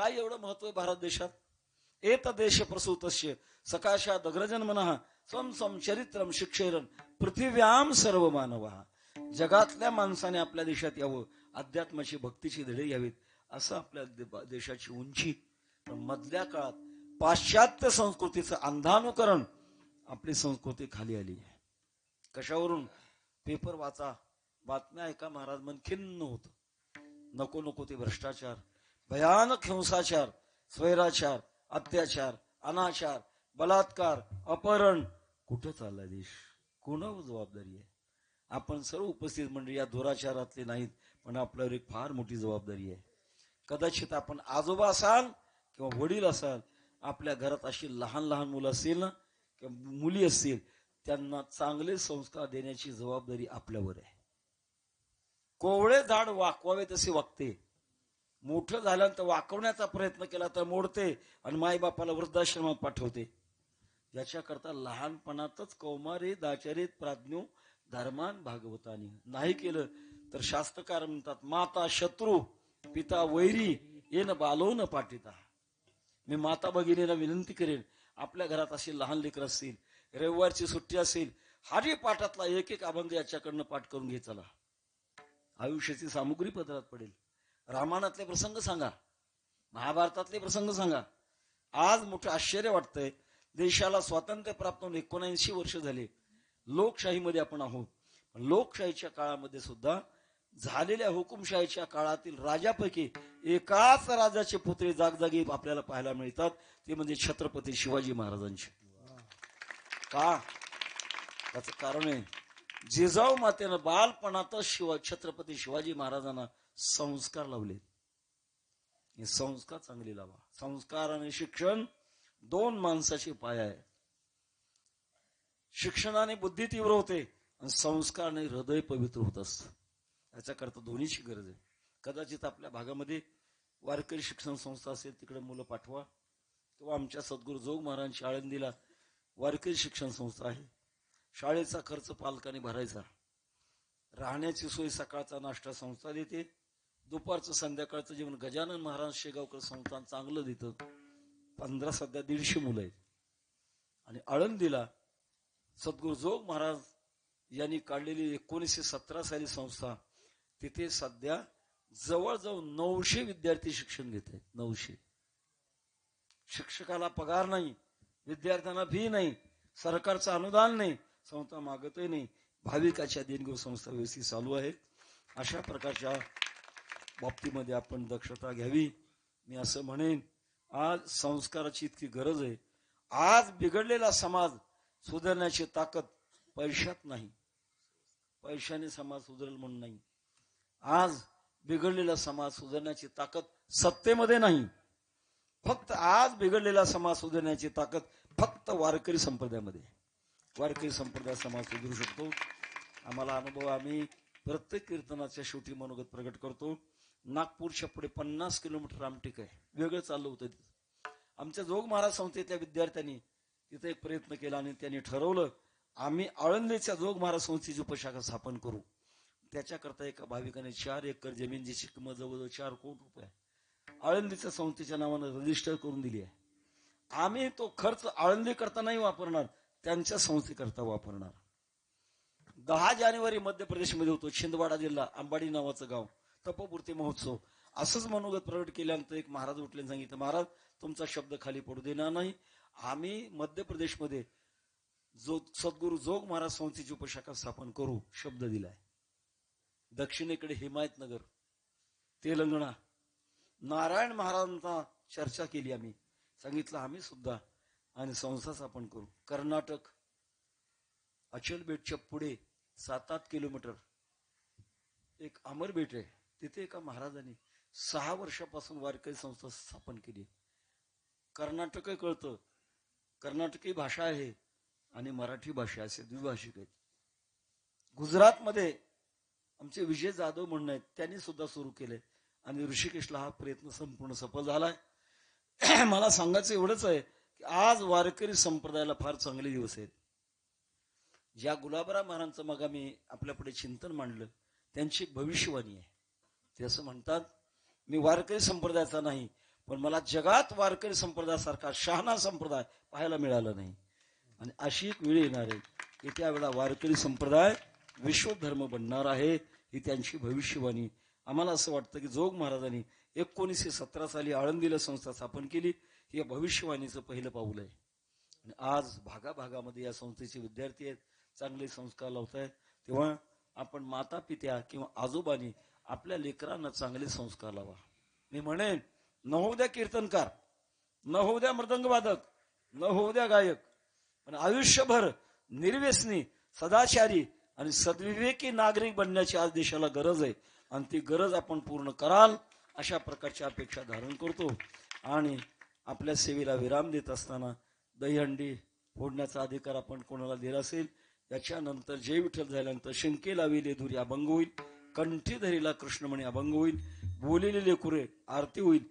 काय एवढं महत्त्व आहे भारत देशात? एत देश प्रसूतस्य सकाशा दग्रजन्मन स्वम स्वम चरित्रम शिक्षेरन पृथिव्याम सर्व मानव जगातल्या माणसाने आपल्या देशात यावं अध्यात्माची भक्तीची धडे घ्यावीत असं आपल्या देशाची उंची. पण मधल्या काळात पाश्चात्य संस्कृतीचं अंधानुकरण आपली संस्कृती खाली आली आहे. कशावरून? पेपर वाचा बातम्या ऐका महाराज मन खिन्न होत. नको नको ते भ्रष्टाचार. भयानक हिंसाचार स्वैराचार अत्याचार अनाचार बलात्कार अपहरण. कुठं चालला देश? कोणावर जबाबदारी आहे? आपण सर्व उपस्थित मंडळी या दुराचारातले नाहीत पण आपल्यावर एक फार मोठी जबाबदारी आहे. कदाचित आपण आजोबा असाल किंवा वडील असाल आपल्या घरात अशी लहान लहान मुलं असतील ना किंवा मुली असतील त्यांना चांगले संस्कार देण्याची जबाबदारी आपल्यावर आहे. कोवळे झाड वाकवावे तसे वागते. मोठं झाल्यानंतर वाकवण्याचा प्रयत्न केला तर मोडते आणि माईबापाला वृद्धाश्रमात पाठवते. याच्याकरता लहानपणातच कौमारे दाचारीत प्राज्ञो धर्मान भागवतानी. नाही केलं तर शास्त्रकार म्हणतात माता शत्रू पिता वैरी येन बालो न पाठिता मी माता भगिनीला विनंती करेन आपल्या घरात अशी लहान लेकर असतील रविवारची सुट्टी असेल हरी पाठातला एक एक अभंग याच्याकडनं पाठ करून घे चला. आयुष्याची सामुग्री पदरात पडेल. रामायणातले प्रसंग सांगा. महाभारतातले प्रसंग सांगा. आज मोठं आश्चर्य वाटतंय. देशाला स्वातंत्र्य प्राप्त होऊन एकोणऐंशी वर्ष झाले. लोकशाहीमध्ये आपण आहोत. लोकशाहीच्या काळामध्ये सुद्धा झालेल्या हुकुमशाहीच्या काळातील राजापैकी एकाच राजाचे पुतळे जागजागी आपल्याला पाहायला मिळतात. ते म्हणजे छत्रपती शिवाजी महाराजांचे. का? त्याच कारण आहे. जिजाऊ मातेनं बालपणातच शिवा छत्रपती शिवाजी महाराजांना संस्कार लावले हे संस्कार चांगले लावा. संस्कार आणि शिक्षण दोन माणसाची पाया आहे शिक्षणाने बुद्धी तीव्र होते आणि संस्काराने हृदय पवित्र होत असतं. याच्याकरता दोन्हीची गरज आहे. कदाचित आपल्या भागामध्ये वारकरी शिक्षण संस्था असेल तिकडे मुलं पाठवा. किंवा आमच्या सद्गुरू जोग महाराजांची आळंदीला वारकरी शिक्षण संस्था आहे. शाळेचा खर्च पालकांनी भरायचा. राहण्याची सोय सकाळचा नाश्ता संस्था देते. दुपारचं संध्याकाळचं जेवण गजानन महाराज शेगावकर संस्थान चांगलं देतं. पंधरा सध्या दीडशे मुलं आहेत. आणि आळंदीला सद्गुरू जोग महाराज यांनी काढलेली एकोणीसशे सतरा साली संस्था तिथे सध्या जवळजवळ नऊशे विद्यार्थी शिक्षण घेत आहेत. नऊशे. शिक्षकाला पगार नाही विद्यार्थ्यांना फी नाही सरकारचं अनुदान नाही संस्था मागतही नाही. भाविकाच्या देणगी संस्था व्यवस्थित चालू आहे अशा प्रकारच्या बाबतीमध्ये आपण दक्षता घ्यावी. मी असं म्हणेन आज संस्काराची इतकी गरज आहे. आज बिघडलेला समाज सुधारण्याची ताकद पैशात नाही. पैशाने समाज सुधारेल म्हणून नाही. आज बिघडलेला समाज सुधारण्याची ताकद सत्तेमध्ये नाही. फक्त आज बिघडलेला समाज सुधारण्याची ताकद फक्त वारकरी संप्रदायामध्ये वारकरी संप्रदाय समाज सुधारू शकतो. आम्हाला अनुभव आम्ही प्रत्येक कीर्तनाच्या शेवटी मनोगत प्रकट करतो. नागपूरच्या पुढे पन्नास किलोमीटर रामटेक आहे वेगळं चाललं होतं तिथं. आमच्या जोग महाराज संस्थेतल्या विद्यार्थ्यांनी तिथे एक प्रयत्न केला आणि त्यांनी ठरवलं आम्ही आळंदीच्या जोग महाराज संस्थेची उपशाखा स्थापन करू. त्याच्याकरता एका भाविकाने चार एकर जमीन किंमत जवळजवळ चार कोटी रुपये आळंदीच्या संस्थेच्या नावानं रजिस्टर करून दिली आहे. आम्ही तो खर्च आळंदी करता नाही वापरणार त्यांच्या संस्थेकरता वापरणार. दहा जानेवारी मध्य प्रदेशमध्ये होतो. छिंदवाडा जिल्हा अंबाडी नावाचं गाव. तपपूर्ती महोत्सव. असंच मनोगत प्रकट केल्यानंतर एक महाराज उठले सांगितलं महाराज तुमचा शब्द खाली पडू देणार नाही. आम्ही मध्य प्रदेशमध्ये जो सद्गुरू जोग महाराज संस्थेची उपशाखा स्थापन करू शब्द दिलाय. दक्षिणेकडे हिमायतनगर तेलंगणा. नारायण महाराजांचा चर्चा केली आम्ही. सांगितलं आम्ही सुद्धा आणि संस्था स्थापन करू. कर्नाटक अचल बेटच्या पुढे सात आठ किलोमीटर एक अमर बेट आहे. तिथे एका महाराजांनी सहा वर्षापासून वारकरी संस्था स्थापन केली. कर्नाटक कळतं. कर्नाटकी भाषा आहे आणि मराठी भाषा असे द्विभाषिक आहेत. गुजरातमध्ये आमचे विजय जाधव म्हणणं आहेत त्यांनी सुद्धा सुरू केले आणि ऋषिकेशला हा प्रयत्न संपूर्ण सफल झालाय. मला सांगायचं एवढंच आहे की आज वारकरी संप्रदायाला फार चांगले दिवस आहेत. ज्या गुलाबराव महाराजांचं मग आम्ही आपल्यापुढे चिंतन मांडलं त्यांची एक भविष्यवाणी आहे. ते असं म्हणतात मी वारकरी संप्रदायाचा नाही पण मला जगात वारकरी संप्रदायासारखा शहाणा संप्रदाय पाहायला मिळाला नाही. आणि अशी एक वेळ येणार आहे की त्यावेळेला वारकरी संप्रदाय विश्वधर्म बनणार आहे ही त्यांची भविष्यवाणी. आम्हाला असं वाटतं की जोग महाराजांनी एकोणीसशे सतरा साली आळंदीला संस्था स्थापन केली ही या भविष्यवाणीचं पहिलं पाऊल आहे. आणि आज भागाभागामध्ये या संस्थेचे विद्यार्थी आहेत चांगले संस्कार लावत आहेत तेव्हा आपण माता पित्या किंवा आजोबांनी आपल्या लेकरांना चांगले संस्कार लावा. मी म्हणेन न होऊ द्या कीर्तनकार न होऊ द्या मृदंगवादक न होऊ द्या गायक पण आयुष्यभर निर्व्यसनी सदाचारी आणि सद्विवेकी नागरिक बनण्याची आज देशाला गरज आहे. आणि ती गरज आपण पूर्ण कराल अशा प्रकारची अपेक्षा धारण करतो. आणि आपल्या सेवेला विराम देत असताना दहीहंडी फोडण्याचा अधिकार आपण कोणाला दिला असेल याच्यानंतर जय विठ्ठल झाल्यानंतर शिंके लाविले दुरी अभंग होईल. कंठी धरीला कृष्णमणी अभंग होईल बोललेले कुरे आरती होईल